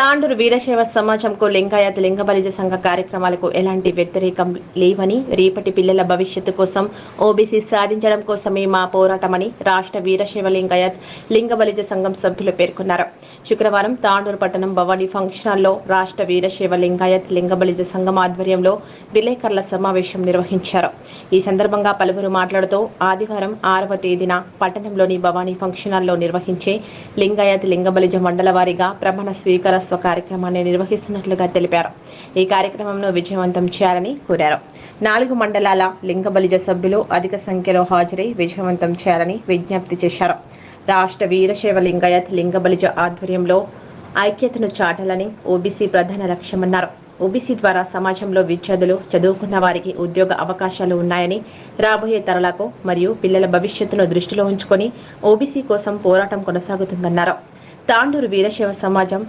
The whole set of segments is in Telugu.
తాండూరు వీరశైవ సమాజంకు లింగాయత్ లింగబలిజ సంఘ కార్యక్రమాలకు ఎలాంటి వ్యతిరేకం లేవని రేపటి పిల్లల భవిష్యత్తు కోసం ఓబీసీ సాధించడం కోసమే మా పోరాటమని రాష్ట్ర వీరశైవ లింగాయత్ లింగబలిజ సంఘం సభ్యులు పేర్కొన్నారు. శుక్రవారం తాండూరు పట్టణం భవానీ ఫంక్షన్ హాల్లో రాష్ట్ర వీరశైవ లింగాయత్ లింగబలిజ సంఘం ఆధ్వర్యంలో విలేకరుల సమావేశం నిర్వహించారు. ఈ సందర్భంగా పలువురు మాట్లాడుతూ ఆదివారం ఆరవ తేదీన పట్టణంలోని భవానీ ఫంక్షన్ హాల్లో నిర్వహించే లింగాయత్ లింగబలిజ మండల వారీగా ప్రమాణ స్వీకారోత్సవ కార్యక్రమాన్ని నిర్వహిస్తున్నట్లుగా తెలిపారు. ఈ కార్యక్రమంను విజయవంతం చేయాలని కోరారు. నాలుగు మండలాల లింగబలిజ సభ్యులు అధిక సంఖ్యలో హాజరై విజయవంతం చేయాలని విజ్ఞప్తి చేశారు. రాష్ట్ర వీరశైవ లింగాయత్ లింగబలిజ ఆధ్వర్యంలో ఐక్యతను చాటాలని ఓబీసీ ప్రధాన లక్ష్యమన్నారు. ఓబీసీ ద్వారా సమాజంలో విద్యార్థులు చదువుకున్న వారికి ఉద్యోగ అవకాశాలు ఉన్నాయని రాబోయే తరాలకు మరియు పిల్లల భవిష్యత్తును దృష్టిలో ఉంచుకొని ఓబీసీ కోసం పోరాటం కొనసాగుతుందన్నారు. తాండూరు వీరశైవ సమాజం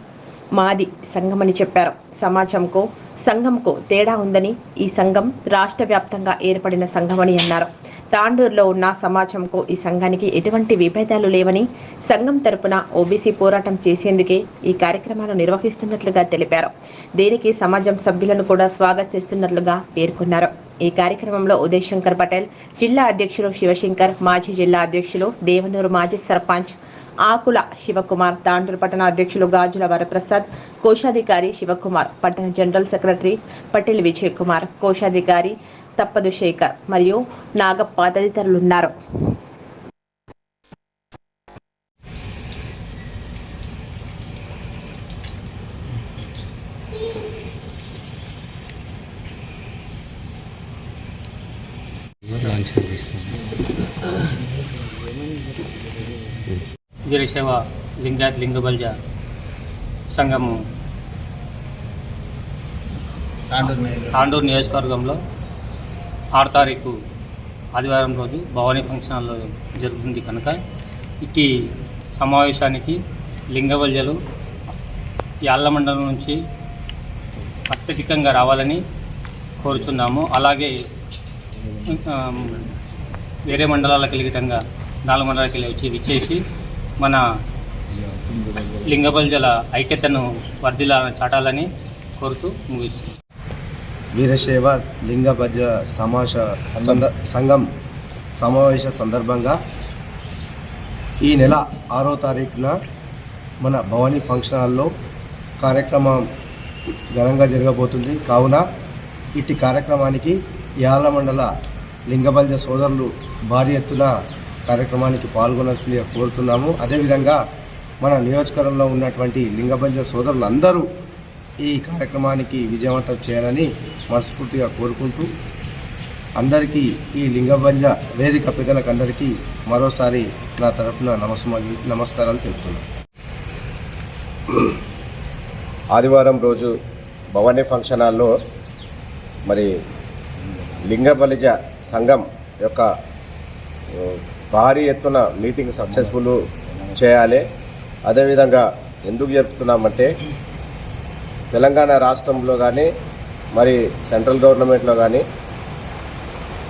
మాది సంఘమని చెప్పారు. సమాజంకు సంఘంకు తేడా ఉందని ఈ సంఘం రాష్ట్ర వ్యాప్తంగా ఏర్పడిన సంఘమని అన్నారు. తాండూరులో ఉన్న సమాజంకు ఈ సంఘానికి ఎటువంటి విభేదాలు లేవని సంఘం తరపున ఓబీసీ పోరాటం చేసేందుకే ఈ కార్యక్రమాలు నిర్వహిస్తున్నట్లుగా తెలిపారు. దీనికి సమాజం సభ్యులను కూడా స్వాగతిస్తున్నట్లుగా పేర్కొన్నారు. ఈ కార్యక్రమంలో ఉదయ్ శంకర్ పటేల్ జిల్లా అధ్యక్షులు శివశంకర్ మాజీ జిల్లా అధ్యక్షులు దేవనూరు మాజీ సర్పంచ్ ఆకుల శివకుమార్ తాండూరు పట్టణ అధ్యక్షులు గాజుల వరప్రసాద్ కోశాధికారి శివకుమార్ పట్టణ జనరల్ సెక్రటరీ పటేల్ విజయ్ కుమార్ కోశాధికారి తప్పదు శేఖర్ మరియు నాగప్ప తదితరులున్నారు వీరశైవ లింగాయత్ లింగబల్జ సంఘము తాండూరు నియోజకవర్గంలో ఆరు తారీఖు ఆదివారం రోజు భవానీ ఫంక్షన్ హాల్లో జరుగుతుంది కనుక ఇట్టి సమావేశానికి లింగబల్జలు యాళ్ళ మండలం నుంచి అత్యధికంగా రావాలని కోరుచున్నాము. అలాగే వేరే మండలాలకు వెళ్ళిటంగా నాలుగు మండలాలకు వెళ్ళి వచ్చి విచ్చేసి మన లింగబల్జల ఐక్యతను వర్ధిలా చాటాలని కోరుతూ ముగిస్తుంది వీరశైవ లింగ భజ సమాష సంఘం సమావేశ సందర్భంగా ఈ నెల ఆరో తారీఖున మన భవానీ ఫంక్షన్ హాల్లో కార్యక్రమం ఘనంగా జరగబోతుంది. కావున ఇట్టి కార్యక్రమానికి యాల మండల లింగబల్జ సోదరులు భారీ ఎత్తున కార్యక్రమానికి పాల్గొనాల్సిందిగా కోరుతున్నాము. అదేవిధంగా మన నియోజకవర్గంలో ఉన్నటువంటి లింగబల్జ సోదరులు అందరూ ఈ కార్యక్రమానికి విజయవంతం చేయాలని మనస్ఫూర్తిగా కోరుకుంటూ అందరికీ ఈ లింగబంజ వేదిక పెద్దలకు అందరికీ మరోసారి నా తరపున నమస్మ నమస్కారాలు తెలుపుతున్నాను. ఆదివారం రోజు భవానీ ఫంక్షన్ హాల్లో మరి లింగబలిజ సంఘం యొక్క భారీ ఎత్తున మీటింగ్ సక్సెస్ఫుల్ చేయాలి. అదేవిధంగా ఎందుకు జరుపుతున్నామంటే తెలంగాణ రాష్ట్రంలో కానీ మరి సెంట్రల్ గవర్నమెంట్లో కానీ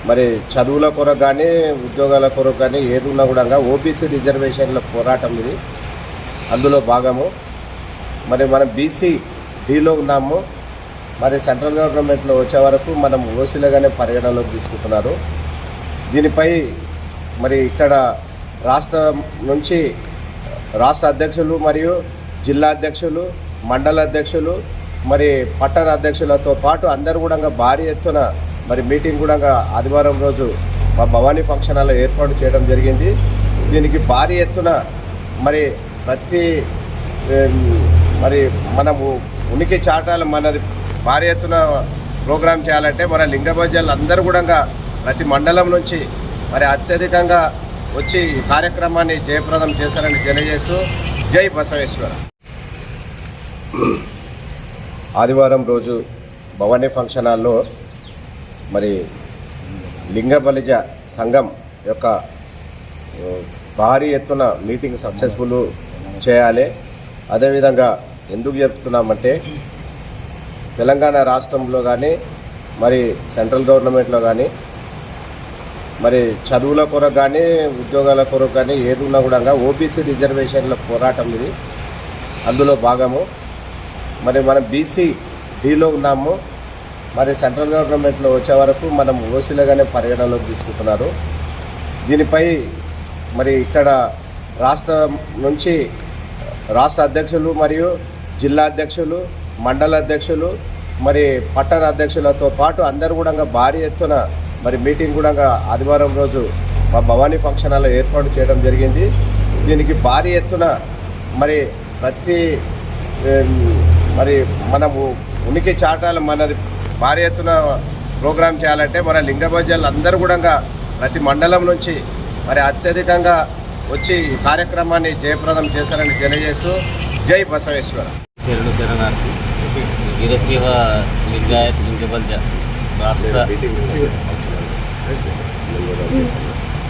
మరి చదువుల కొరకు కానీ ఉద్యోగాల కొరకు కానీ ఏది ఉన్నా కూడా ఓబీసీ రిజర్వేషన్ల పోరాటం ఇది. అందులో భాగము. మరి మనం బీసీ డీలో ఉన్నాము. మరి సెంట్రల్ గవర్నమెంట్లో వచ్చే వరకు మనం ఓసీలుగానే పరిగణలోకి తీసుకుంటున్నారు. దీనిపై మరి ఇక్కడ రాష్ట్రం నుంచి రాష్ట్ర అధ్యక్షులు మరియు జిల్లా అధ్యక్షులు మండల అధ్యక్షులు మరి పట్టణ అధ్యక్షులతో పాటు అందరూ కూడా భారీ ఎత్తున మరి మీటింగ్ కూడా ఆదివారం రోజు మా భవానీ ఫంక్షన్ హాల్లో ఏర్పాటు చేయడం జరిగింది. దీనికి భారీ ఎత్తున మరి ప్రతి మరి మనము ఉనికి చాటాలు మనది భారీ ఎత్తున ప్రోగ్రాం చేయాలంటే మన లింగభోజనాలు అందరూ కూడా ప్రతి మండలం నుంచి మరి అత్యధికంగా వచ్చి ఈ కార్యక్రమాన్ని జయప్రదం చేశారని తెలియజేస్తూ జై బసవేశ్వర. ఆదివారం రోజు భవానీ ఫంక్షన్ హాల్లో మరి లింగబలిజ సంఘం యొక్క భారీ ఎత్తున మీటింగ్ సక్సెస్ఫుల్ చేయాలి. అదేవిధంగా ఎందుకు జరుపుతున్నామంటే తెలంగాణ రాష్ట్రంలో కానీ మరి సెంట్రల్ గవర్నమెంట్లో కానీ మరి చదువుల కొరకు కానీ ఉద్యోగాల కొరకు కానీ ఏది ఉన్నా కూడా ఓబీసీ రిజర్వేషన్ల పోరాటం ఇది. అందులో భాగము. మరి మనం బీసీ డీలో ఉన్నాము. మరి సెంట్రల్ గవర్నమెంట్లో వచ్చే వరకు మనం ఓసీలుగానే పరిగణలోకి తీసుకుంటున్నారు. దీనిపై మరి ఇక్కడ రాష్ట్రం నుంచి రాష్ట్ర అధ్యక్షులు మరియు జిల్లా అధ్యక్షులు మండల అధ్యక్షులు మరి పట్టణ అధ్యక్షులతో పాటు అందరూ కూడా భారీ ఎత్తున మరి మీటింగ్ కూడా ఆదివారం రోజు మా భవానీ ఫంక్షన్ హాల్లో ఏర్పాటు చేయడం జరిగింది. దీనికి భారీ ఎత్తున మరి ప్రతి మరి మనము ఉనికి చాటాలు మనది భారీ ఎత్తున ప్రోగ్రామ్ చేయాలంటే మన లింగ బజార్లు అందరూ కూడా ప్రతి మండలం నుంచి మరి అత్యధికంగా వచ్చి కార్యక్రమాన్ని జయప్రదం చేశారని తెలియజేస్తూ జై బసవేశ్వర. శరణు శరణార్థి వీరశివ లింగాయత్ లింగబల్జ రాష్ట్ర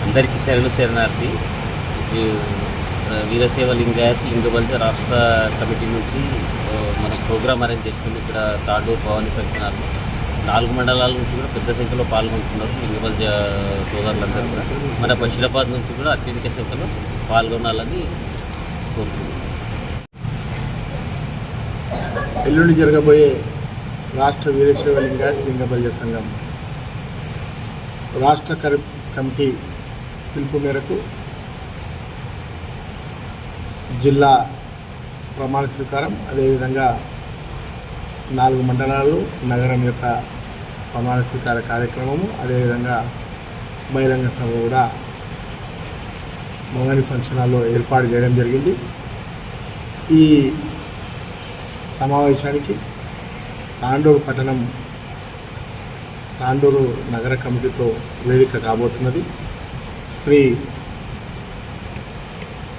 అందరికీ శరణు శరణార్థి. ఈ, ఆ, వీరశైవ లింగాయత్ లింగబల్జ రాష్ట్ర కమిటీ నుంచి మన ప్రోగ్రామ్ అరేంజ్ చేసింది ఇక్కడ తాండూరు భవానీ ఫంక్షనాలు నాలుగు మండలాల నుంచి కూడా పెద్ద సంఖ్యలో పాల్గొంటున్నారు లింగబల్జ సోదరులందరూ కూడా. మన బషీరాబాద్ నుంచి కూడా అత్యధిక సంఖ్యలో పాల్గొనాలని కోరుకుంటున్నాను ఎల్లుండి జరగబోయే రాష్ట్ర వీరశైవ లింగ లింగబల్య సంఘం. రాష్ట్ర కమిటీ పిలుపు మేరకు జిల్లా ప్రమాణ స్వీకారం అదేవిధంగా నాలుగు మండలాలు నగరం యొక్క ప్రమాణ స్వీకార కార్యక్రమము అదేవిధంగా బహిరంగ సభ కూడా మొగని ఫంక్షన్ హాల్లో ఏర్పాటు చేయడం జరిగింది. ఈ సమావేశానికి తాండూరు పట్టణం తాండూరు నగర కమిటీతో వేదిక కాబోతున్నది. శ్రీ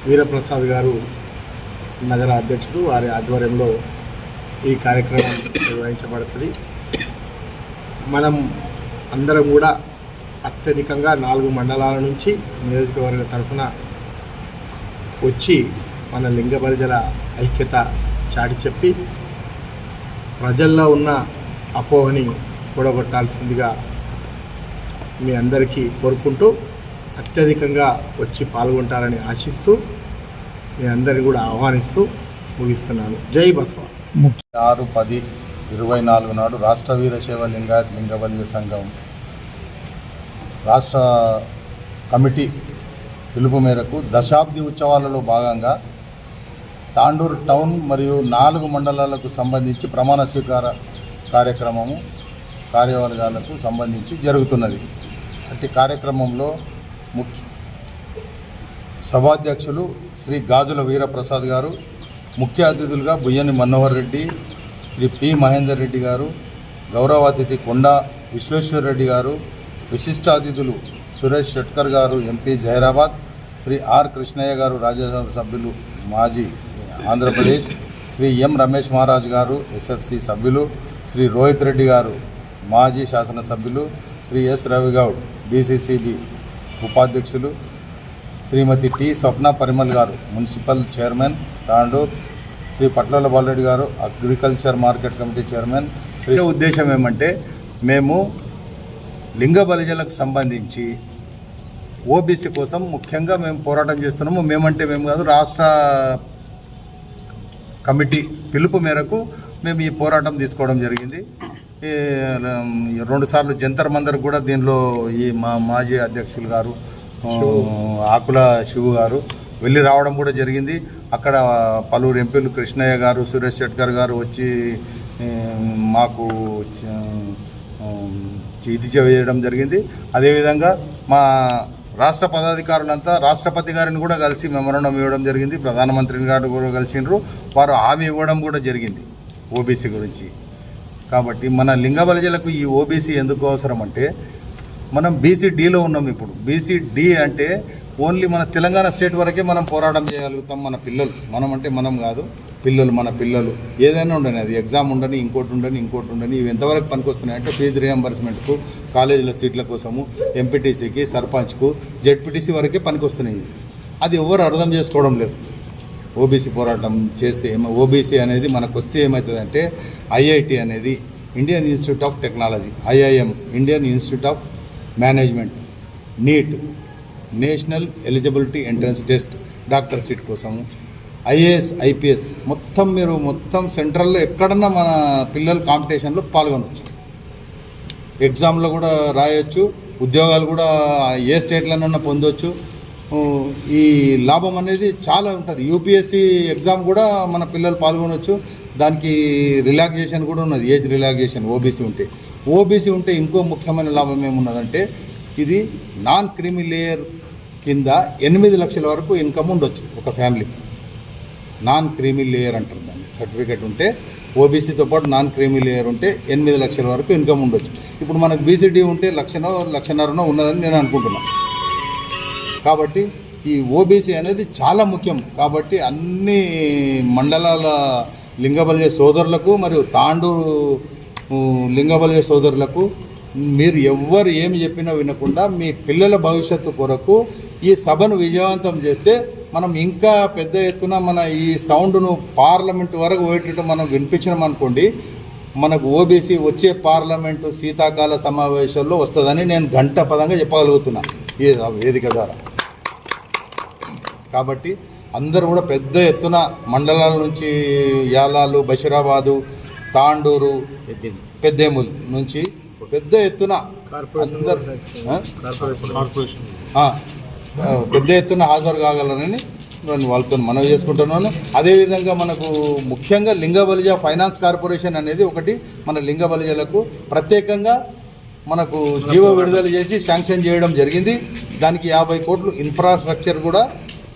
వీరప్రసాద్ గారు నగర అధ్యక్షుడు వారి ఆధ్వర్యంలో ఈ కార్యక్రమం నిర్వహించబడుతుంది. మనం అందరం కూడా అత్యధికంగా నాలుగు మండలాల నుంచి నియోజకవర్గ తరఫున వచ్చి మన లింగ పరిజల ఐక్యత చాటి చెప్పి ప్రజల్లో ఉన్న అపోహని కూడగొట్టాల్సిందిగా మీ అందరికీ కోరుకుంటూ అత్యధికంగా వచ్చి పాల్గొంటారని ఆశిస్తూ మీ అందరిని కూడా ఆహ్వానిస్తూ ముగిస్తున్నాను. జై బసవ. ఆరు పది ఇరవై నాలుగు నాడు రాష్ట్ర వీరశైవ లింగాయత్ లింగవల్య సంఘం రాష్ట్ర కమిటీ పిలుపు మేరకు దశాబ్ది ఉత్సవాలలో భాగంగా తాండూరు టౌన్ మరియు నాలుగు మండలాలకు సంబంధించి ప్రమాణ స్వీకార కార్యక్రమము కార్యవర్గాలకు సంబంధించి జరుగుతున్నది. అట్టి కార్యక్రమంలో ముఖ్య సభాధ్యక్షులు శ్రీ గాజుల వీరప్రసాద్ గారు ముఖ్య అతిథులుగా బుయ్యని మనోహర్ రెడ్డి శ్రీ పి మహేందర్ రెడ్డి గారు గౌరవ అతిథి కొండ విశ్వేశ్వర్ రెడ్డి గారు విశిష్ట అతిథులు సురేష్ షట్కర్ గారు ఎంపీ జహీరాబాద్ శ్రీ ఆర్ కృష్ణయ్య గారు రాజ్యసభ సభ్యులు మాజీ ఆంధ్రప్రదేశ్ శ్రీ ఎం రమేష్ మహారాజ్ గారు ఎస్ఎఫ్సి సభ్యులు శ్రీ రోహిత్ రెడ్డి గారు మాజీ శాసనసభ్యులు శ్రీ ఎస్ రవిగౌడ్ బీసీసీబీ ఉపాధ్యక్షులు శ్రీమతి T Swapna Parimal garu municipal chairman Tandur Shri Patla Balareddy garu agriculture market committee chairman Shri ఉద్దేశం ఏమంటే మేము లింగ బలిజలకు సంబంధించి ఓబీసీ కోసం ముఖ్యంగా మేము పోరాటం చేస్తున్నాము. మేమంటే మేము కాదు రాష్ట్ర కమిటీ పిలుపు మేరకు మేము ఈ పోరాటం తీసుకోవడం జరిగింది. రెండు సార్లు జంతర్ మందర్ కూడా దీనిలో ఈ మా మాజీ అధ్యక్షులు గారు ఆకుల శివు గారు వెళ్ళి రావడం కూడా జరిగింది. అక్కడ పలువురు ఎంపీలు కృష్ణయ్య గారు సురేష్ షెట్కర్ గారు వచ్చి మాకు ఇది చేయడం జరిగింది. అదేవిధంగా మా రాష్ట్ర పదాధికారులంతా రాష్ట్రపతి గారిని కూడా కలిసి మెమరణం ఇవ్వడం జరిగింది. ప్రధానమంత్రిని గారు కూడా కలిసిండ్రు. వారు హామీ ఇవ్వడం కూడా జరిగింది. ఓబీసీ గురించి. కాబట్టి మన లింగబలజలకు ఈ ఓబీసీ ఎందుకు అవసరం అంటే మనం బీసీ డీలో ఉన్నాం ఇప్పుడు. బీసీ డి అంటే ఓన్లీ మన తెలంగాణ స్టేట్ వరకే మనం పోరాటం చేయగలుగుతాం మన పిల్లలు. మనం అంటే మనం కాదు పిల్లలు మన పిల్లలు. ఏదైనా ఉండని అది ఎగ్జామ్ ఉండని ఇంకోటి ఉండని ఇంకోటి ఉండని ఇవి ఎంతవరకు పనికొస్తున్నాయి అంటే ఫీజు రియంబర్స్మెంట్కు కాలేజీల సీట్ల కోసము ఎంపీటీసీకి సర్పంచ్కు జెడ్పీటీసీ వరకే పనికొస్తున్నాయి. అది ఎవరు అర్థం చేసుకోవడం లేదు. ఓబీసీ పోరాటం చేస్తే ఏమో ఓబీసీ అనేది మనకు వస్తే ఏమవుతుందంటే ఐఐటి అనేది Indian institute of technology IIM Indian institute of management NEET national eligibility entrance test doctor seat కోసం ఐఏఎస్ ఐపీఎస్ మొత్తం మీరు మొత్తం సెంట్రల్లో ఎక్కడన్నా మన పిల్లలు కాంపిటీషన్లో పాల్గొనవచ్చు ఎగ్జామ్లో కూడా రాయొచ్చు ఉద్యోగాలు కూడా ఏ స్టేట్లోనన్నా పొందొచ్చు ఈ లాభం అనేది చాలా ఉంటుంది. యూపీఎస్సీ ఎగ్జామ్ కూడా మన పిల్లలు పాల్గొనవచ్చు దానికి రిలాక్సేషన్ కూడా ఉన్నది. ఏజ్ రిలాక్సేషన్ ఓబీసీ ఉంటే. ఓబీసీ ఉంటే ఇంకో ముఖ్యమైన లాభం ఏమున్నదంటే ఇది నాన్ క్రిమి లేయర్ కింద ఎనిమిది లక్షల వరకు ఇన్కమ్ ఉండొచ్చు ఒక ఫ్యామిలీకి నాన్ క్రీమీ లేయర్ అంటారు దాన్ని. సర్టిఫికేట్ ఉంటే ఓబీసీతో పాటు నాన్ క్రీమీ లేయర్ ఉంటే ఎనిమిది లక్షల వరకు ఇన్కమ్ ఉండొచ్చు. ఇప్పుడు మనకు బీసీడీ ఉంటే లక్షనో లక్షన్నరనో ఉన్నదని నేను అనుకుంటున్నాను కాబట్టి ఈ ఓబీసీ అనేది చాలా ముఖ్యం. కాబట్టి అన్ని మండలాల లింగబలిజ సోదరులకు మరియు తాండూరు ఊ, లింగబలిజ సోదరులకు మీరు ఎవ్వరు ఏమి చెప్పినా వినకుండా మీ పిల్లల భవిష్యత్తు కొరకు ఈ సభను విజయవంతం చేస్తే మనం ఇంకా పెద్ద ఎత్తున మన ఈ సౌండ్ను పార్లమెంట్ వరకు పోయేటట్టు మనం వినిపించినాం అనుకోండి మనకు ఓబీసీ వచ్చే పార్లమెంటు శీతాకాల సమావేశాల్లో వస్తుందని నేను గంట పదంగా చెప్పగలుగుతున్నా. ఈ వేదిక ద్వారా. కాబట్టి అందరూ కూడా పెద్ద ఎత్తున మండలాల నుంచి యాలాలు బషీరాబాదు తాండూరు పెద్దేముల్ నుంచి పెద్ద ఎత్తున పెద్ద ఎత్తున హాజరు కాగలరని నేను వాళ్ళతో మనవి చేసుకుంటున్నాను. అదేవిధంగా మనకు ముఖ్యంగా లింగ బలిజ ఫైనాన్స్ కార్పొరేషన్ అనేది ఒకటి మన లింగ బలిజలకు ప్రత్యేకంగా మనకు జీవో విడుదల చేసి శాంక్షన్ చేయడం జరిగింది. దానికి యాభై కోట్లు ఇన్ఫ్రాస్ట్రక్చర్ కూడా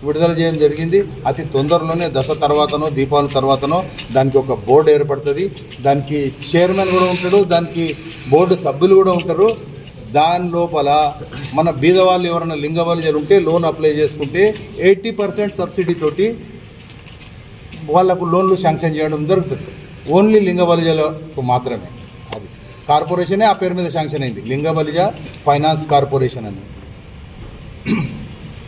విడుదల చేయడం జరిగింది. అతి తొందరలోనే దశ తర్వాతనో దీపావళి తర్వాతనో దానికి ఒక బోర్డు ఏర్పడుతుంది. దానికి చైర్మన్ కూడా ఉంటాడు. దానికి బోర్డు సభ్యులు కూడా ఉంటారు. దాని లోపల మన బీద వాళ్ళు ఎవరైనా లింగ ఉంటే లోన్ అప్లై చేసుకుంటే ఎయిటీ పర్సెంట్ సబ్సిడీ తోటి వాళ్ళకు లోన్లు శాంక్షన్ చేయడం జరుగుతుంది. ఓన్లీ లింగ బలిజలకు మాత్రమే. అది కార్పొరేషనే ఆ పేరు మీద శాంక్షన్ అయింది. లింగ ఫైనాన్స్ కార్పొరేషన్ అని.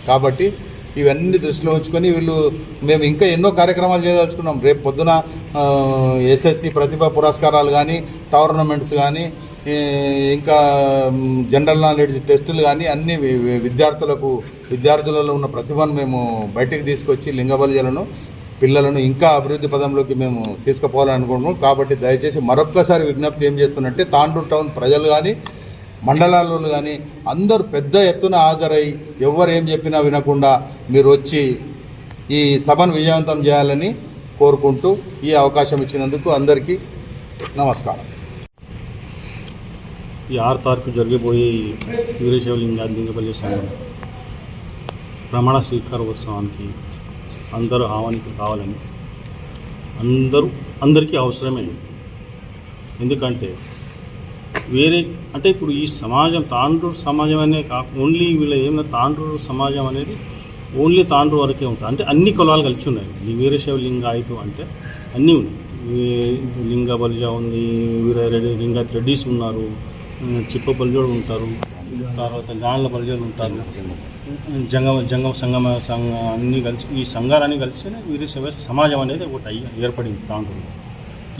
కాబట్టి ఇవన్నీ దృష్టిలో ఉంచుకొని వీళ్ళు మేము ఇంకా ఎన్నో కార్యక్రమాలు చేయదలుచుకున్నాం. రేపు పొద్దున ఎస్ఎస్సి ప్రతిభ పురస్కారాలు కానీ టోర్నమెంట్స్ కానీ ఇంకా జనరల్ నాలెడ్జ్ టెస్టులు కానీ అన్ని వి- విద్యార్థులకు విద్యార్థులలో ఉన్న ప్రతిభను మేము బయటికి తీసుకొచ్చి లింగబలిజలను పిల్లలను ఇంకా అభివృద్ధి పదంలోకి మేము తీసుకుపోవాలనుకుంటున్నాం. కాబట్టి దయచేసి మరొక్కసారి విజ్ఞప్తి ఏం చేస్తున్నట్టే తాండూరు టౌన్ ప్రజలు కానీ మండలాల్లో కానీ అందరూ పెద్ద ఎత్తున హాజరై ఎవరు ఏం చెప్పినా వినకుండా మీరు వచ్చి ఈ సభను విజయవంతం చేయాలని కోరుకుంటూ ఈ అవకాశం ఇచ్చినందుకు అందరికీ నమస్కారం. ఈ ఆరు తారీఖు జరిగిపోయే ఈ సంఘం ప్రమాణ స్వీకారోత్సవానికి అందరూ ఆహ్వానికి కావాలని అందరూ అందరికీ అవసరమే ఎందుకంటే వేరే అంటే ఇప్పుడు ఈ సమాజం తాండ్రూరు సమాజం అనే కాక ఓన్లీ వీళ్ళ ఏమైనా తాండ్రూరు సమాజం అనేది ఓన్లీ తాండ్రూరు వరకే ఉంటుంది. అంటే అన్ని కులాలు కలిసి ఉన్నాయి. ఈ వీరశైవ లింగాయతు అంటే అన్నీ ఉన్నాయి. లింగ బలిజ ఉంది వీరారెడ్డి లింగాయత్ రెడ్డిస్ ఉన్నారు చిప్ప బలిజోడు ఉంటారు తర్వాత గాండ్ల బలిజోడు ఉంటారు జంగమ జంగమ సంగమ సంఘ అన్నీ కలిసి ఈ సంఘాలన్నీ కలిస్తేనే వీరశైవ సమాజం అనేది ఒకటి అయ్యి ఏర్పడింది తాండ్రూరులో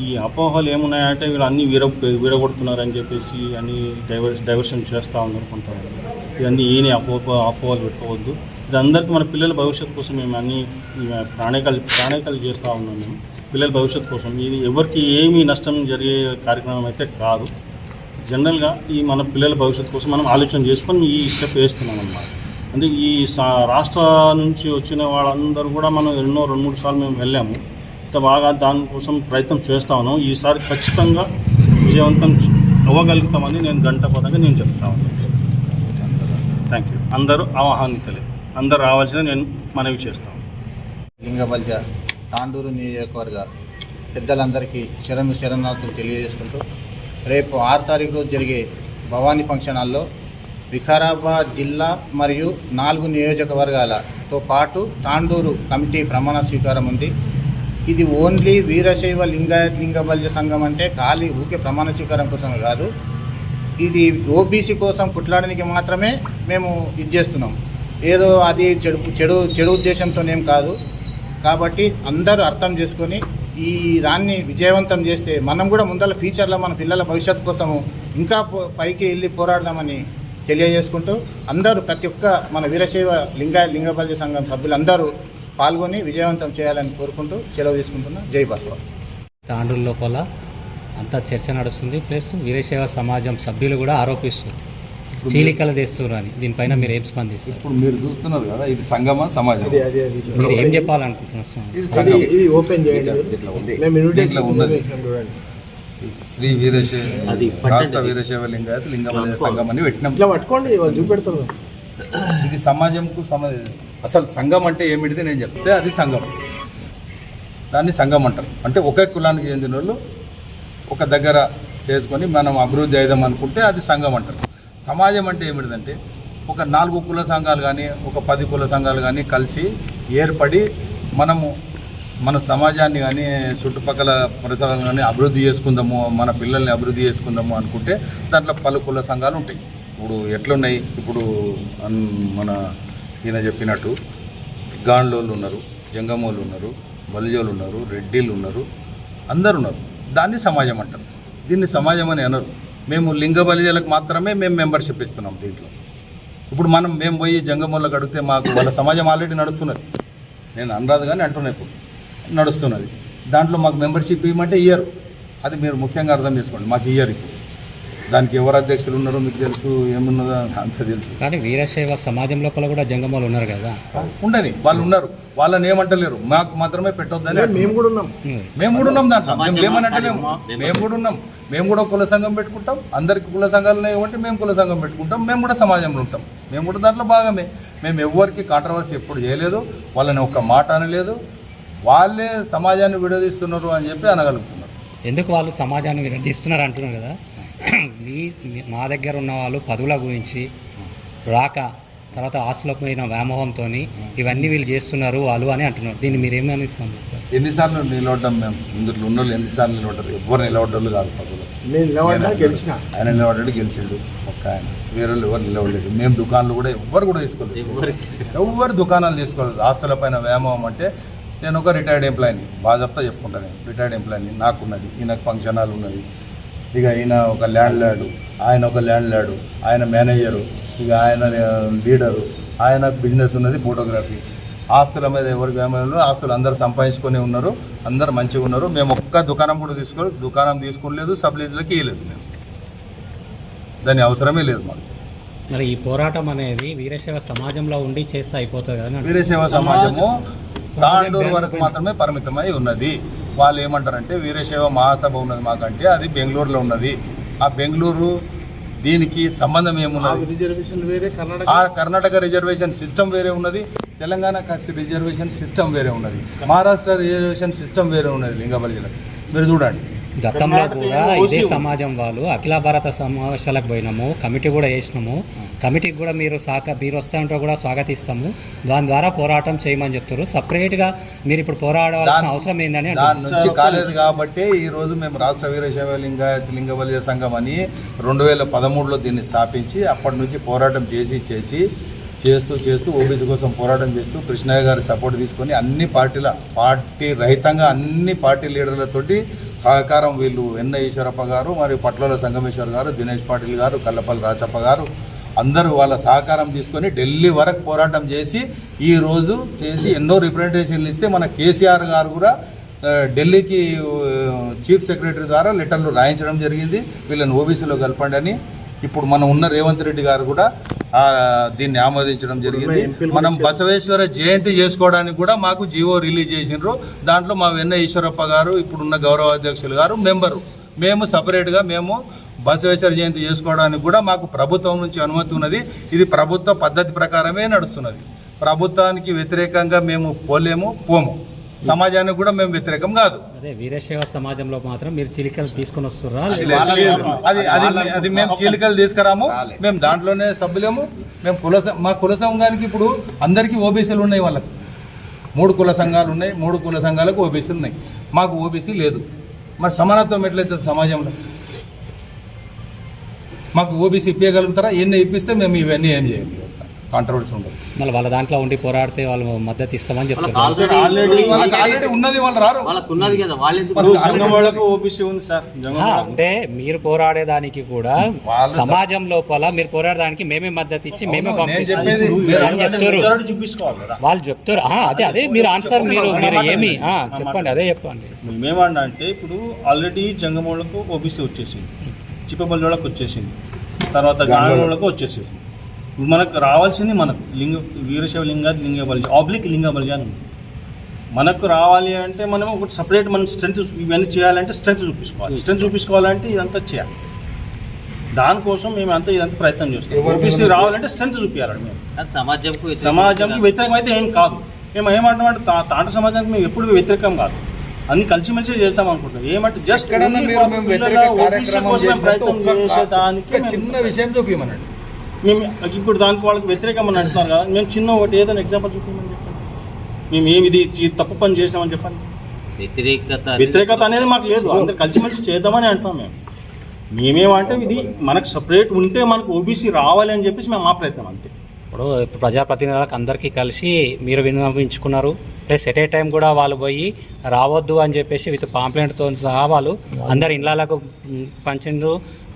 ఈ అపోహలు ఏమున్నాయంటే వీళ్ళు అన్నీ వీర వీరగొడుతున్నారు అని చెప్పేసి అన్ని డైవర్స్ డైవర్షన్ చేస్తూ ఉన్నారు ఇవన్నీ ఏని అపోహ అపోహలు పెట్టుకోవద్దు. ఇది అందరికీ మన పిల్లల భవిష్యత్తు కోసం మేము అన్ని ప్రాణికలు ప్రాణికలు చేస్తూ ఉన్నాం మేము. పిల్లల భవిష్యత్తు కోసం. ఇది ఎవరికి ఏమీ నష్టం జరిగే కార్యక్రమం అయితే కాదు. జనరల్గా ఈ మన పిల్లల భవిష్యత్తు కోసం మనం ఆలోచన చేసుకొని ఈ స్టెప్ వేస్తున్నాం అన్నమాట. అంటే ఈ సా- రాష్ట్ర నుంచి వచ్చిన వాళ్ళందరూ కూడా మనం ఎన్నో రెండు మూడు సార్లు మేము వెళ్ళాము. ఇంత బాగా దానికోసం ప్రయత్నం చేస్తా ఉన్నాం. ఈసారి ఖచ్చితంగా విజయవంతం అవ్వగలుగుతామని నేను గంట పదంగా నేను చెప్తా ఉన్నాను. థ్యాంక్ యూ అందరూ ఆహ్వానితలే. అందరూ రావాల్సింది నేను మనవి చేస్తాను లింగబల్జ తాండూరు నియోజకవర్గ పెద్దలందరికీ శరణు శరణార్థులు తెలియజేసుకుంటూ రేపు ఆరు తారీఖు రోజు జరిగే భవానీ ఫంక్షన్ హాల్లో వికారాబాద్ జిల్లా మరియు నాలుగు నియోజకవర్గాలతో పాటు తాండూరు కమిటీ ప్రమాణ స్వీకారం ఉంది. ఇది ఓన్లీ వీరశైవ లింగాయత్ లింగబల్య సంఘం అంటే ఖాళీ ఊకే ప్రమాణ స్వీకారం కోసం కాదు. ఇది ఓబీసీ కోసం కుట్లాడడానికి మాత్రమే మేము ఇది చేస్తున్నాం. ఏదో అది చెడు చెడు చెడు ఉద్దేశంతోనేం కాదు. కాబట్టి అందరూ అర్థం చేసుకొని ఈ దాన్ని విజయవంతం చేస్తే మనం కూడా ముందర ఫ్యూచర్లో మన పిల్లల భవిష్యత్తు కోసము ఇంకా పైకి వెళ్ళి పోరాడదామని తెలియజేసుకుంటూ అందరూ ప్రతి ఒక్క మన వీరశైవ లింగ లింగబల్య సంఘం సభ్యులందరూ పాల్గొని విజయవంతం చేయాలని కోరుకుంటూ సెలవు తీసుకుంటున్నా. జై బసవ తాండూరు లోపల అంతా చర్చ నడుస్తుంది. ప్లస్ వీరశైవ సమాజం సభ్యులు కూడా ఆరోపిస్తున్నారు. చీలికలు తెస్తున్నారు అని. దీనిపైన మీరు ఏం స్పందిస్తారు? ఇప్పుడు మీరు చూస్తున్నారు కదా ఇది సంగమ సమాజం అది అది అది. మీరు ఏం చెప్పాలనుకుంటున్నారు? ఇది ఓపెన్ చేయండి. శ్రీ వీరశైవ రాష్ట్ర వీరశైవ లింగాయత్ లింగబల సంఘం అని పెట్టినాం. ఇట్లా పట్టుకోండి చూపెడతారు. ఇది సమాజంకు సమ అసలు సంఘం అంటే ఏమిటిది నేను చెప్తే. అది సంఘం. దాన్ని సంఘం అంటారు. అంటే ఒకే కులానికి చెందిన వాళ్ళు ఒక దగ్గర చేసుకొని మనం అభివృద్ధి అయిదాం అనుకుంటే అది సంఘం అంటారు. సమాజం అంటే ఏమిటిదంటే ఒక నాలుగు కుల సంఘాలు కానీ ఒక పది కుల సంఘాలు కానీ కలిసి ఏర్పడి మనము మన సమాజాన్ని కానీ చుట్టుపక్కల పరిసరాలను కానీ అభివృద్ధి చేసుకుందాము మన పిల్లల్ని అభివృద్ధి చేసుకుందాము అనుకుంటే దాంట్లో పలు కుల సంఘాలు ఉంటాయి. ఇప్పుడు ఎట్లున్నాయి? ఇప్పుడు మన ఈయన చెప్పినట్టు గాండ్లోళ్ళు ఉన్నారు జంగమోళ్ళు ఉన్నారు బలిజోళ్ళు ఉన్నారు రెడ్డిలు ఉన్నారు అందరు ఉన్నారు. దాన్ని సమాజం అంటారు. దీన్ని సమాజం అని అనరు. మేము లింగ బలిజలకు మాత్రమే మేము మెంబర్షిప్ ఇస్తున్నాం దీంట్లో. ఇప్పుడు మనం మేము పోయి జంగమోళ్ళకి అడిగితే మాకు వాళ్ళ సమాజం ఆల్రెడీ నడుస్తున్నది. నేను అనరాదు కానీ అంటున్నా ఇప్పుడు. నడుస్తున్నది. దాంట్లో మాకు మెంబర్షిప్ ఇవ్వమంటే ఇయ్యరు. అది మీరు ముఖ్యంగా అర్థం చేసుకోండి. మాకు ఇయ్యరు ఇప్పుడు. దానికి ఎవరు అధ్యక్షులు ఉన్నారో మీకు తెలుసు ఏమున్నదో అంత తెలుసు. కానీ వీరశైవ సమాజం లోపల కూడా జంగమాలు ఉన్నారు కదా. ఉండని వాళ్ళు ఉన్నారు. వాళ్ళని ఏమంటలేరు. మాకు మాత్రమే పెట్టొద్దని మేము కూడా ఉన్నాం. మేము కూడా ఉన్నాం దాంట్లో. మేము లేమని అంటలేము మేము కూడా ఉన్నాం. మేము కూడా కుల సంఘం పెట్టుకుంటాం. అందరికి కుల సంఘాలు ఉన్నాయి కాబట్టి మేము కుల సంఘం పెట్టుకుంటాం. మేము కూడా సమాజంలో ఉంటాం. మేము కూడా దాంట్లో భాగమే. మేము ఎవరికి కాంట్రవర్సీ ఎప్పుడు చేయలేదు. వాళ్ళని ఒక్క మాట అనలేదు. వాళ్ళే సమాజాన్ని విడదీస్తున్నారు అని చెప్పి అనగలుగుతున్నారు. ఎందుకు వాళ్ళు సమాజాన్ని విడదీస్తున్నారు అంటున్నారు కదా? మీ మీ- దగ్గర ఉన్న వాళ్ళు పదవుల గురించి రాక తర్వాత ఆస్తులకు పోయిన వ్యామోహంతో ఇవన్నీ వీళ్ళు చేస్తున్నారు వాళ్ళు అని అంటున్నారు. దీన్ని మీరు ఏమని స్పందిస్తారు? ఎన్నిసార్లు నిలవడ్డాం మేము? ఇందులో ఉన్న వాళ్ళు ఎన్నిసార్లు నిలబడ్డారు? ఎవ్వరు నిలబడ్డోళ్ళు కాదు పదవులు నేను నిలబడ్డా గెలిచిన. ఆయన నిలబడ్డాడు గెలిచిండు. ఒక్క ఆయన. వేరే వాళ్ళు ఎవరు నిలబడలేదు. మేము దుకాణాలు కూడా ఎవ్వరు కూడా తీసుకోలేదు. ఎవ్వరు దుకాణాలు తీసుకోలేదు. ఆస్తుల పైన వ్యామోహం అంటే నేను ఒక రిటైర్డ్ ఎంప్లాయీని బాగా చెప్తా చెప్పుకుంటాను రిటైర్డ్ ఎంప్లాయీని నాకున్నది. ఈయనకు ఫంక్షన్ హాల్ ఉన్నది. ఇక ఈయన ఒక ల్యాండ్ లాడు ఆయన ఒక ల్యాండ్ లాడు ఆయన మేనేజరు ఇక ఆయన లీడరు ఆయన బిజినెస్ ఉన్నది ఫోటోగ్రఫీ. ఆస్తుల మీద ఎవరికి వ్యామోహంలో ఆస్తులు అందరు సంపాదించుకొని ఉన్నారు అందరు మంచిగా ఉన్నారు. మేము ఒక్క దుకాణం కూడా తీసుకోలేదు దుకాణం తీసుకోలేదు సబ్లీజులకి ఇవ్వలేదు మేము. దాని అవసరమే లేదు మాకు. మరి ఈ పోరాటం అనేది వీరశైవ సమాజంలో ఉండి చేస్తే అయిపోతుంది కదా. వీరశైవ సమాజము తాండూరు వరకు మాత్రమే పరిమితమై ఉన్నది. వాళ్ళు ఏమంటారంటే వీరశైవ మహాసభ ఉన్నది మాకంటే అది బెంగళూరులో ఉన్నది. ఆ బెంగళూరు దీనికి సంబంధం ఏమున్నది? రిజర్వేషన్ వేరే కర్ణాటక ఆ కర్ణాటక రిజర్వేషన్ సిస్టమ్ వేరే ఉన్నది తెలంగాణ కసి రిజర్వేషన్ సిస్టమ్ వేరే ఉన్నది మహారాష్ట్ర రిజర్వేషన్ సిస్టమ్ వేరే ఉన్నది లింగబలిజలకు మీరు చూడండి. గతంలో కూడా ఇదే సమాజం వాళ్ళు అఖిల భారత సమావేశాలకు పోయినాము కమిటీ కూడా వేసినాము. కమిటీకి కూడా మీరు సాక మీరు వస్తాయంటే కూడా స్వాగతిస్తాము దాని ద్వారా పోరాటం చేయమని చెప్తారు సపరేట్గా మీరు ఇప్పుడు పోరాడవలసిన అవసరం ఏందని దాని. నుంచి కాలేదు కాబట్టి ఈ రోజు మేము రాష్ట్ర వీరశైవ లింగాయత్ లింగ బలిజ సంఘం అని రెండు వేల పదమూడులో దీన్ని స్థాపించి అప్పటి నుంచి పోరాటం చేసి చేసి చేస్తూ చేస్తూ ఓబీసీ కోసం పోరాటం చేస్తూ కృష్ణయ్య గారి సపోర్ట్ తీసుకొని అన్ని పార్టీల పార్టీ రహితంగా అన్ని పార్టీ లీడర్లతోటి సహకారం వీళ్ళు ఎన్న ఈశ్వరప్ప గారు మరియు పట్ల సంగమేశ్వర్ గారు దినేష్ పాటిల్ గారు కల్లపల్లి రాచప్ప గారు అందరూ వాళ్ళ సహకారం తీసుకొని ఢిల్లీ వరకు పోరాటం చేసి ఈ రోజు చేసి ఎన్నో రిప్రజెంటేషన్లు ఇస్తే మన కేసీఆర్ గారు కూడా ఢిల్లీకి చీఫ్ సెక్రటరీ ద్వారా లెటర్లు రాయించడం జరిగింది. వీళ్ళని ఓబీసీలో కలపండి అని. ఇప్పుడు మనం ఉన్న రేవంత్ రెడ్డి గారు కూడా దీన్ని ఆమోదించడం జరిగింది. మనం బసవేశ్వర జయంతి చేసుకోవడానికి కూడా మాకు జీవో రిలీజ్ చేసినారు దాంట్లో మా వెన్న ఈశ్వరప్ప గారు ఇప్పుడున్న గౌరవ అధ్యక్షులు గారు మెంబరు. మేము సపరేట్గా మేము బసవేశ్వర జయంతి చేసుకోవడానికి కూడా మాకు ప్రభుత్వం నుంచి అనుమతి ఉన్నది. ఇది ప్రభుత్వ పద్ధతి ప్రకారమే నడుస్తున్నది. ప్రభుత్వానికి వ్యతిరేకంగా మేము పోలేము పోము. సమాజానికి కూడా మేము వ్యతిరేకం కాదు. అదే వీరశైవ సమాజంలో మాత్రం మీరు చిలికలు తీసుకొని లేదు. అది అది అది మేము చీలికలు తీసుకురాము. మేము దాంట్లోనే సభ్యులేము. మేము కుల మా కుల సంఘానికి ఇప్పుడు అందరికీ ఓబీసీలు ఉన్నాయి వాళ్ళకి. మూడు కుల సంఘాలు ఉన్నాయి మూడు కుల సంఘాలకు ఓబీసీలు ఉన్నాయి. మాకు ఓబీసీ లేదు. మరి సమానత్వం ఎట్లయితుంది సమాజంలో? మాకు ఓబీసీ ఇప్పగలుగుతారా ఎన్ని ఇప్పిస్తే మేము ఇవన్నీ ఏం చేయండి కాంట్రవర్సీ ఉండదు. మళ్ళీ వాళ్ళ దాంట్లో ఉండి పోరాడితే వాళ్ళు మద్దతు ఇస్తామని చెప్తారు ఆల్రెడీ ఉన్నది వాళ్ళు రారు. వాళ్ళకు ఉన్నది కదా వాళ్ళు ఎందుకు వాళ్ళకి జంగం వాళ్ళకు ఓబీసీ ఉంది సార్. అంటే మీరు పోరాడేదానికి కూడా సమాజం లోపల మీరు పోరాడడానికి మేమే మద్దతు ఇచ్చి మేమే అవును, నేను పంపిస్తాం. చెప్పేది మీరు అని చెప్తారు. మెజారిటీ చూపించుకోవాలి కదా. వాళ్ళు చెప్తారు. అదే అదే మీరు ఆన్సర్ మీరు మీరు ఏమి చెప్పండి అదే చెప్పండి. మేమేమన్నా అంటే ఇప్పుడు ఆల్రెడీ జంగమోళ్ళకు ఓబీసీ వచ్చేసింది. చిప్పబల్లి వచ్చేసింది. తర్వాత గానోళ్ళకు వచ్చేసింది. ఇప్పుడు మనకు రావాల్సింది మనకు. లింగ వీరశైవ లింగాది లింగ బలి ఆబ్లిక్ లింగ బలి అని ఉంది. మనకు రావాలి అంటే మనం ఒకటి సపరేట్ మనం స్ట్రెంత్ ఇవన్నీ చేయాలంటే స్ట్రెంత్ చూపించుకోవాలి. స్ట్రెంత్ చూపించుకోవాలంటే ఇదంతా చేయాలి. దానికోసం మేము అంతా ఇదంతా ప్రయత్నం చేస్తాం. ఓబీసీ రావాలంటే స్ట్రెంత్ చూపించాలి మేము. సమాజంకు వ్యతిరేకం సమాజంకి. వ్యతిరేకం అయితే ఏం కాదు. మేము ఏమంటామంటే తా- తాండ సమాజానికి మేము ఎప్పుడు వ్యతిరేకం కాదు. అన్ని కలిసిమెలిసి చేద్దాం అనుకుంటాం ఏమంటే జస్ట్ చిన్న విషయం చూపించమనండి మేము ఇప్పుడు దానికి వాళ్ళకి వ్యతిరేకం అని అంటున్నారు కదా మేము చిన్న ఒకటి ఏదైనా ఎగ్జాంపుల్ చూపించమని చెప్పండి. మేము ఏమి ఇది తప్పు పని చేసామని చెప్పండి. వ్యతిరేకత అనేది వ్యతిరేకత అనేది మాకు లేదు అందరు కలిసిమెలిసి చేద్దామని అంటున్నాం మేము. మేమేమంటే ఇది మనకు సపరేట్ ఉంటే మనకు ఓబీసీ రావాలి అని చెప్పేసి మేము మా ప్రయత్నం అంతే. ఇప్పుడు ప్రజాప్రతినిధులకు అందరికీ కలిసి మీరు విన్నవించుకున్నారు. ప్లస్ ఎట్ ఏ టైం కూడా వాళ్ళు పోయి రావద్దు అని చెప్పేసి విత్ పాంప్లెంట్తో సహా వాళ్ళు అందరి ఇళ్ళకు పంచారు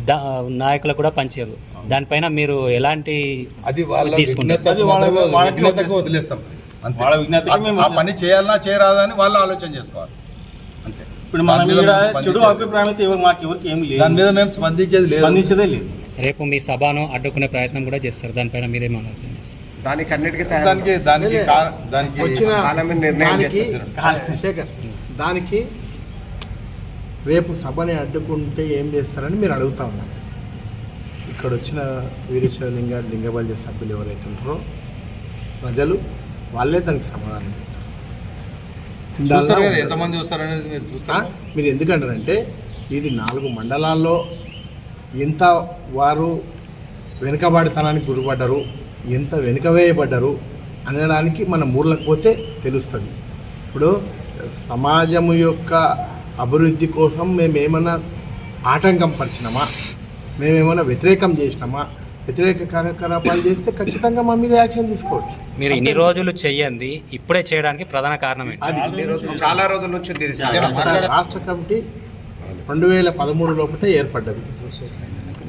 దా నాయకులకు కూడా పంచారు దానిపైన మీరు ఎలాంటి అది వాళ్ళకి వదిలేస్తాం. అంతే. వాళ్ళ విజ్ఞతకి మేము ఆ పని చేయాలన్నా చేయరాదా అని వాళ్ళు ఆలోచన చేసుకోవాలి. అంతే. ఇప్పుడు చెడు అభిప్రాయం మాకు ఎవరికి ఏమి లేదు. దాని మీద మేము స్పందించేది లేదు. స్పందించదే లేదు. రేపు మీ సభను అడ్డుకునే ప్రయత్నం కూడా చేస్తారు దానిపైన మీరేం ఆలోచన చేస్తారు దానికి అన్నిటికీ దానికి దానికి కా- దానికి వచ్చిన నిర్ణయం దానికి చేస్తారు. శేఖర్ దానికి రేపు సభని అడ్డుకుంటే ఏం చేస్తారని మీరు అడుగుతా ఉన్నారు ఇక్కడ వచ్చిన వీరేశ్వరలింగ లింగబల్య సభ్యులు ఎవరైతే ఉంటారో ప్రజలు వాళ్ళే దానికి సమాధానం చెప్తారు. చూస్తారు కదా ఎంతమంది వస్తారనేది మీరు ఆ? చూస్తారు మీరు ఎందుకంటారంటే ఇది నాలుగు మండలాల్లో ఎంత వారు వెనుకబాటుతనానికి గురిపడ్డారు ఎంత వెనుకవేయబడ్డారు అనడానికి మన మూర్లకు పోతే తెలుస్తుంది. ఇప్పుడు సమాజము యొక్క అభివృద్ధి కోసం మేము ఏమైనా ఆటంకం పరిచినామా? మేమేమైనా వ్యతిరేకం చేసినామా? వ్యతిరేక కార్యకలాపాలు చేస్తే ఖచ్చితంగా మా మీద యాక్షన్ తీసుకోవచ్చు. మీరు ఇన్ని రోజులు చెయ్యండి ఇప్పుడే చేయడానికి ప్రధాన కారణం ఏంటి? అది ఇన్ని రోజులు చాలా రోజుల నుంచి. రాష్ట్ర కమిటీ రెండు వేల పదమూడు లోపల ఏర్పడ్డది.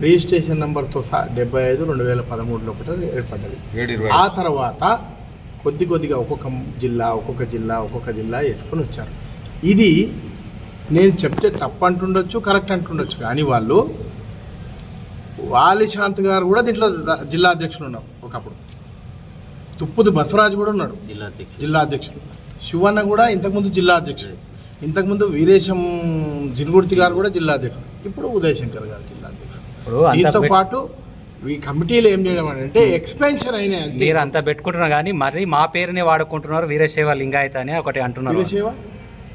రిజిస్ట్రేషన్ నెంబర్తో సహా డెబ్బై ఐదు రెండు వేల పదమూడు లోపల ఏర్పడ్డది. ఆ తర్వాత కొద్ది కొద్దిగా ఒక్కొక్క జిల్లా ఒక్కొక్క జిల్లా ఒక్కొక్క జిల్లా వేసుకొని వచ్చారు. ఇది నేను చెప్తే తప్పు అంటుండొచ్చు కరెక్ట్ అంటుండొచ్చు కానీ వాళ్ళు వాలి శాంత్ గారు కూడా దీంట్లో జిల్లా అధ్యక్షులు ఉన్నారు ఒకప్పుడు. తుప్పుది బసవరాజు కూడా ఉన్నాడు. జిల్లా అధ్యక్షుడు. జిల్లా అధ్యక్షుడు. శివన్న కూడా ఇంతకుముందు జిల్లా అధ్యక్షుడు. ఇంతకుముందు వీరేశం జిన్గుర్తి గారు కూడా జిల్లా అధ్యక్షుడు. ఇప్పుడు ఉదయ్ శంకర్ గారు జిల్లా అధ్యక్షుడు. ఇప్పుడు అంత దీంతో పెట్- ఈ కమిటీలు ఏం చేయడం అంటే ఎక్స్పెన్షన్ అయినాయి అంతే. మీరు అంతా పెట్టుకుంటున్నారు కానీ మరి మా పేరునే వాడుకుంటున్నారు వీరశైవ లింగాయత అని ఒకటి అంటున్నారు. వీరశైవ?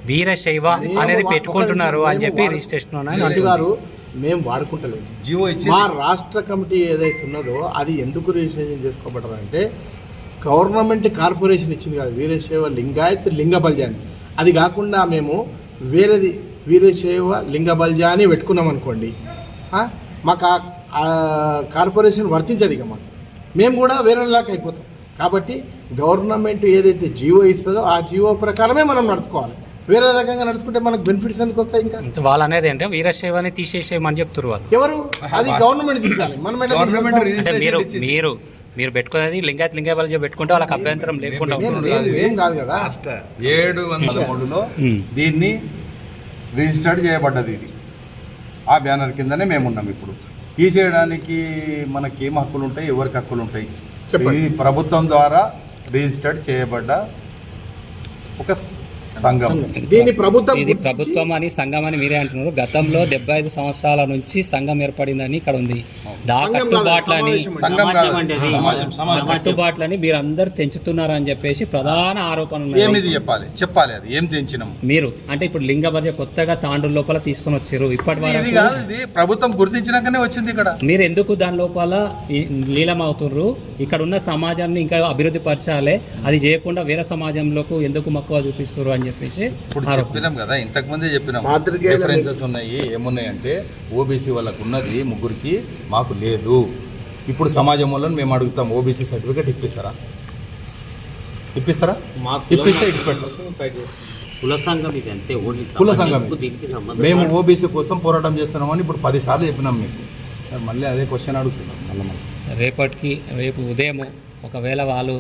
వీరశైవ అనేది పెట్టుకుంటున్నారు అని చెప్పి రిజిస్ట్రేషన్ అంటున్నారు. గారు మేము వాడుకుంటలేదు. జియో మా రాష్ట్ర కమిటీ ఏదైతే ఉన్నదో అది ఎందుకు రిజిస్ట్రేషన్ చేసుకోబడ్డారంటే గవర్నమెంట్ కార్పొరేషన్ ఇచ్చింది కదా. వీరశైవ లింగాయత్ లింగ అది కాకుండా మేము వేరేది వీరశైవ లింగ బల్జాని పెట్టుకున్నాం అనుకోండి ఆ, మాకు ఆ- కార్పొరేషన్ వర్తించదు ఇక మాకు. మేము కూడా వేరేలాగా అయిపోతాం. కాబట్టి గవర్నమెంట్ ఏదైతే జియో ఇస్తుందో ఆ జియో ప్రకారమే మనం నడుచుకోవాలి. వేరే రకంగా నడుచుకుంటే మనకు బెనిఫిట్స్ ఎందుకు వస్తాయి ఇంకా? వాళ్ళు అనేది అంటే వీరశైవని తీసేసేయమని చెప్తున్నారు వాళ్ళు. ఎవరు? అది గవర్నమెంట్ తీసుకోవాలి మనం మీరు మీరు పెట్టుకునేది లింగాయత్ లింగాయత్ పెట్టుకుంటే వాళ్ళకి అభ్యంతరం లేకుండా. ఏం- కాదు కదా ఏడు వందల మూడులో. దీన్ని రిజిస్టర్డ్ చేయబడ్డది ఇది ఆ బ్యానర్ కిందనే మేము ఉన్నాం ఇప్పుడు తీసేయడానికి మనకి ఏం హక్కులు ఉంటాయి ఎవరికి హక్కులు ఉంటాయి చెప్పండి. ఇది ప్రభుత్వం ద్వారా రిజిస్టర్డ్ చేయబడ్డ ఒక సంఘం. దీన్ని ప్రభుత్వం ఇది ప్రభుత్వం అని సంఘం అని మీరే అంటున్నారు. గతంలో డెబ్బై ఐదు సంవత్సరాల నుంచి సంఘం ఏర్పడిందని ఇక్కడ ఉంది. కట్టుబాట్లని మీరు అందరు తెంచుతున్నారు అని చెప్పేసి ప్రధాన ఆరోపణ. ఏమిది చెప్పాలి? చెప్పాలి అది. ఏం తెంచినాం? మీరు అంటే ఇప్పుడు లింగభర్య కొత్తగా తాండ్రు లోపల తీసుకొని వచ్చారు. ఇప్పటి ఇది వరకు ప్రభుత్వం గుర్తించినాకనే వచ్చింది ఇక్కడ. మీరు ఎందుకు దాని లోపల ఈ లీలమవుతుర్రు ఇక్కడ ఉన్న సమాజాన్ని ఇంకా అభివృద్ధి పరచాలి. అది చేయకుండా వేరే సమాజంలోకి ఎందుకు మక్కువ చూపిస్తారు అని చెప్పేసి ఇప్పుడు. చెప్పినాం కదా ఇంతకు ముందే చెప్పినాం. ఇప్పుడు సమాజం వల్ల మేము అడుగుతాం ఓబీసీ సర్టిఫికేట్ ఇప్పిస్తారా? ఇప్పిస్తారా? ఇప్పిస్తే ఎక్స్పెక్ట్ కుల సంఘం ఇది అంతే ఓన్లీ కుల సంఘం మేము ఓబీసీ కోసం పోరాటం చేస్తున్నామని ఇప్పుడు పదిసార్లు చెప్పినాం మీకు. మళ్ళీ అదే క్వశ్చన్ అడుగుతున్నాం మళ్ళీ రేపటికి రేపు ఉదయం ఒకవేళ వాళ్ళు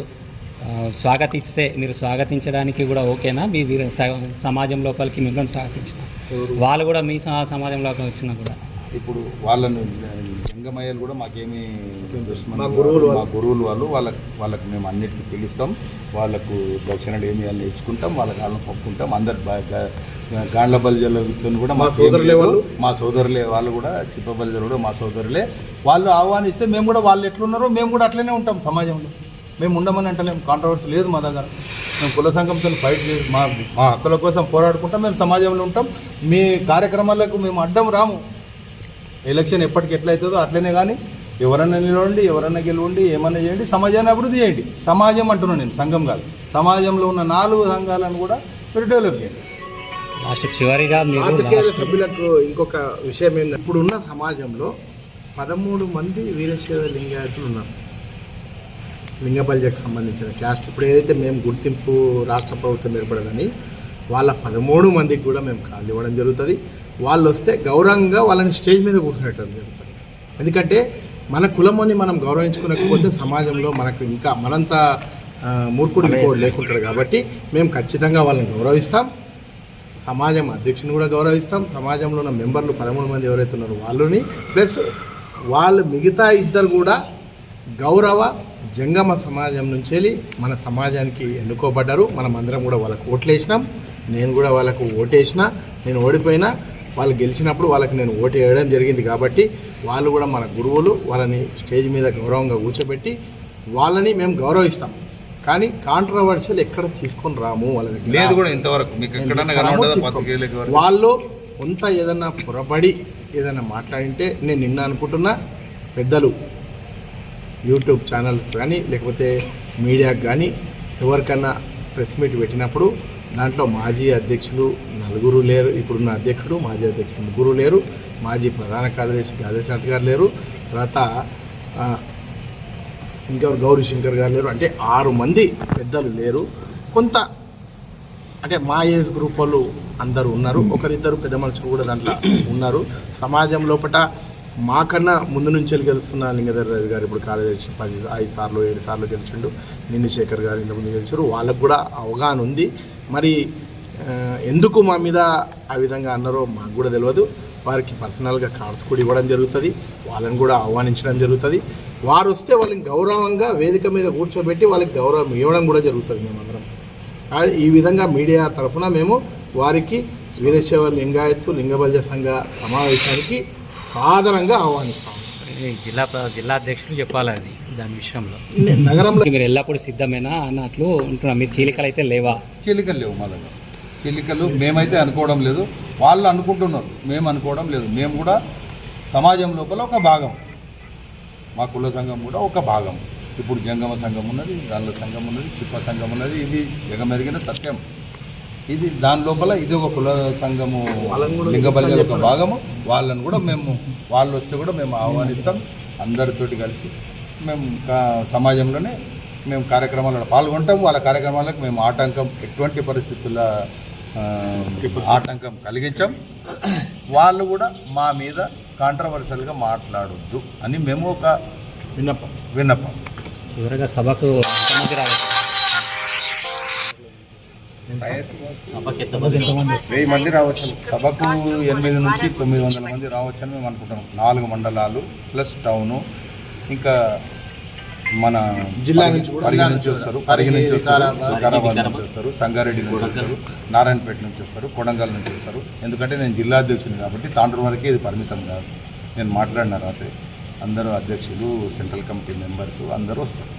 స్వాగతిస్తే మీరు స్వాగతించడానికి కూడా ఓకేనా? మీ వీర స- సమాజం లోపలికి మిమ్మల్ని స్వాగతించిన. వాళ్ళు కూడా మీ స- సమాజంలోకి వచ్చినా కూడా. ఇప్పుడు వాళ్ళను లింగమయ్యలు కూడా మాకేమీ దుష్మన్ మా గురువులు మా గురువులు వాళ్ళు వాళ్ళకి వాళ్ళకి మేము అన్నిటికీ పిలుస్తాం. వాళ్ళకు దక్షిణలు ఏమి అని ఇచ్చుకుంటాం వాళ్ళ కాళ్ళని పప్పుకుంటాం. అందరు గాండ్ల బలిజల వ్యక్తులను కూడా మా సోదరులే. వాళ్ళు? మా సోదరులే వాళ్ళు కూడా చిప్ప బలిజలు కూడా మా సోదరులే. వాళ్ళు ఆహ్వానిస్తే మేము కూడా వాళ్ళు ఎట్లున్నారో మేము కూడా అట్లనే ఉంటాం సమాజంలో. మేము ఉండమని అంటలేము కాంట్రవర్సీ లేదు మా దగ్గర. మేము కుల సంఘంతో ఫైట్ చేసి మా మా హక్కుల కోసం పోరాడుకుంటాం మేము సమాజంలో ఉంటాం. మీ కార్యక్రమాలకు మేము అడ్డం రాము. ఎలక్షన్ ఎప్పటికి ఎట్లయితుందో అట్లనే కానీ ఎవరన్నా నిలవండి ఎవరన్నా గెలవండి ఏమన్నా చేయండి సమాజాన్ని అభివృద్ధి చేయండి. సమాజం అంటున్నాను నేను సంఘం కాదు. సమాజంలో ఉన్న నాలుగు సంఘాలను కూడా మీరు డెవలప్ చేయండి. లాస్ట్ చివరిగా మీరు పాత్రికేయ లాస్ట్ సభ్యులకు ఇంకొక విషయం ఏంటంటే ఇప్పుడున్న సమాజంలో పదమూడు మంది వీరశైవ లింగాయతులు ఉన్నారు. లింగబల్జకు సంబంధించిన క్యాస్ట్. ఇప్పుడు ఏదైతే మేము గుర్తింపు రాష్ట్ర ప్రభుత్వం ఏర్పడదని వాళ్ళ పదమూడు మందికి కూడా మేము కాళ్ళు ఇవ్వడం జరుగుతుంది. వాళ్ళు వస్తే గౌరవంగా వాళ్ళని స్టేజ్ మీద కూర్చునేటం జరుగుతుంది. ఎందుకంటే మన కులమని మనం గౌరవించుకోలేకపోతే సమాజంలో మనకు ఇంకా మనంత మూర్ఖుడు ఇంకోడు లేకుంటాడు కాబట్టి మేము ఖచ్చితంగా వాళ్ళని గౌరవిస్తాం. సమాజం అధ్యక్షుని కూడా గౌరవిస్తాం. సమాజంలో ఉన్న మెంబర్లు పదమూడు మంది ఎవరైతే ఉన్నారో వాళ్ళని ప్లస్ వాళ్ళు మిగతా ఇద్దరు కూడా గౌరవ జంగమ సమాజం నుంచి వెళ్ళి మన సమాజానికి ఎన్నుకోబడ్డారు. మనం అందరం కూడా వాళ్ళకు ఓట్లేసినాం. నేను కూడా వాళ్ళకు ఓటేసిన నేను ఓడిపోయినా వాళ్ళు గెలిచినప్పుడు వాళ్ళకి నేను ఓటు వేయడం జరిగింది కాబట్టి వాళ్ళు కూడా మన గురువులు వాళ్ళని స్టేజ్ మీద గౌరవంగా కూర్చోబెట్టి వాళ్ళని మేము గౌరవిస్తాం. కానీ కాంట్రవర్షియల్ ఎక్కడ తీసుకొని రాము వాళ్ళ దగ్గర? లేదు కూడా ఇంతవరకు. మీకు? వాళ్ళు కొంత ఏదన్నా పొరపడి ఏదైనా మాట్లాడింటే నేను నిన్న అనుకుంటున్నా పెద్దలు యూట్యూబ్ ఛానల్ కానీ లేకపోతే మీడియాకి కానీ ఎవరికన్నా ప్రెస్ మీట్ పెట్టినప్పుడు దాంట్లో మాజీ అధ్యక్షులు నలుగురు లేరు. ఇప్పుడున్న అధ్యక్షుడు మాజీ అధ్యక్షుడు ముగ్గురు లేరు. మాజీ ప్రధాన కార్యదర్శి గాదేశాంత్ గారు లేరు. తర్వాత ఇంకా ఇంకెవరు? గౌరీ శంకర్ గారు లేరు. అంటే ఆరు మంది పెద్దలు లేరు. కొంత అంటే మా ఏజ్ గ్రూప్ వాళ్ళు అందరూ ఉన్నారు. ఒకరిద్దరు పెద్ద మనుషులు కూడా దాంట్లో ఉన్నారు. సమాజం లోపల మాకన్నా ముందు నుంచి వెళ్ళి గెలుస్తున్న లింగధర్ గారు ఇప్పుడు కార్యదర్శి పది ఐదు సార్లు ఏడు సార్లు గెలిచిండు. నిన్ను శేఖర్ గారు ఇంతకుముందు గెలిచారు. వాళ్ళకు కూడా అవగాహన ఉంది. మరి ఎందుకు మా మీద ఆ విధంగా అన్నారో మాకు కూడా తెలియదు వారికి పర్సనల్గా కార్డ్స్ కూడా ఇవ్వడం జరుగుతుంది. వాళ్ళని కూడా ఆహ్వానించడం జరుగుతుంది. వారు వస్తే వాళ్ళని గౌరవంగా వేదిక మీద కూర్చోబెట్టి వాళ్ళకి గౌరవం ఇవ్వడం కూడా జరుగుతుంది మేమందరం. ఈ విధంగా మీడియా తరఫున మేము వారికి వీరశైవ లింగాయత్తు లింగబల్య సంఘ సమావేశానికి సాదరంగా ఆహ్వానిస్తాం. జిల్లా ప్ర- జిల్లా అధ్యక్షులు చెప్పాలి అది దాని విషయంలో? నగరంలో మీరు ఎల్లప్పుడూ సిద్ధమేనా అన్నట్లు ఉంటున్నా. మీరు చీలికలు అయితే లేవా? చీలికలు లేవు మా దగ్గర. చీలికలు మేమైతే అనుకోవడం లేదు. వాళ్ళు అనుకుంటున్నారు మేము అనుకోవడం లేదు. మేము కూడా సమాజం లోపల ఒక భాగం. మా కుల సంఘం కూడా ఒక భాగం. ఇప్పుడు జంగమ సంఘం ఉన్నది గాళ్ళ సంఘం ఉన్నది చిప్ప సంఘం ఉన్నది ఇది జగమెరిగిన సత్యం. ఇది దాని లోపల ఇది ఒక కుల సంఘము లింగబల్జల ఒక భాగము. వాళ్ళని కూడా మేము వాళ్ళు వస్తే కూడా మేము ఆహ్వానిస్తాం. అందరితోటి కలిసి మేము కా- సమాజంలోనే మేము కార్యక్రమాలలో పాల్గొంటాం. వాళ్ళ కార్యక్రమాలకు మేము ఆటంకం ఎటువంటి పరిస్థితుల ఆటంకం కలిగించాం. వాళ్ళు కూడా మా మీద కాంట్రవర్షియల్గా మాట్లాడొద్దు అని మేము ఒక విన్నపం. విన్నపం. చివరిగా సభకు వెయ్యి మంది రావచ్చు సభకు ఎనిమిది నుంచి తొమ్మిది వందల మంది రావచ్చని మేము అనుకుంటున్నాం. నాలుగు మండలాలు ప్లస్ టౌను ఇంకా మన జిల్లా నుంచి కూడా. పరిగి నుంచి వస్తారు. పరిగి నుంచి వస్తారు. వికారాబాద్, నుంచి. వస్తారు. సంగారెడ్డి నుంచి వస్తారు. నారాయణపేట నుంచి వస్తారు. కొడంగల్ నుంచి వస్తారు. ఎందుకంటే నేను జిల్లా అధ్యక్షుని కాబట్టి తాండ్రు వరకే ఇది పరిమితం కాదు. నేను మాట్లాడిన రాత్రి అందరూ అధ్యక్షులు సెంట్రల్ కమిటీ మెంబర్స్ అందరూ వస్తారు.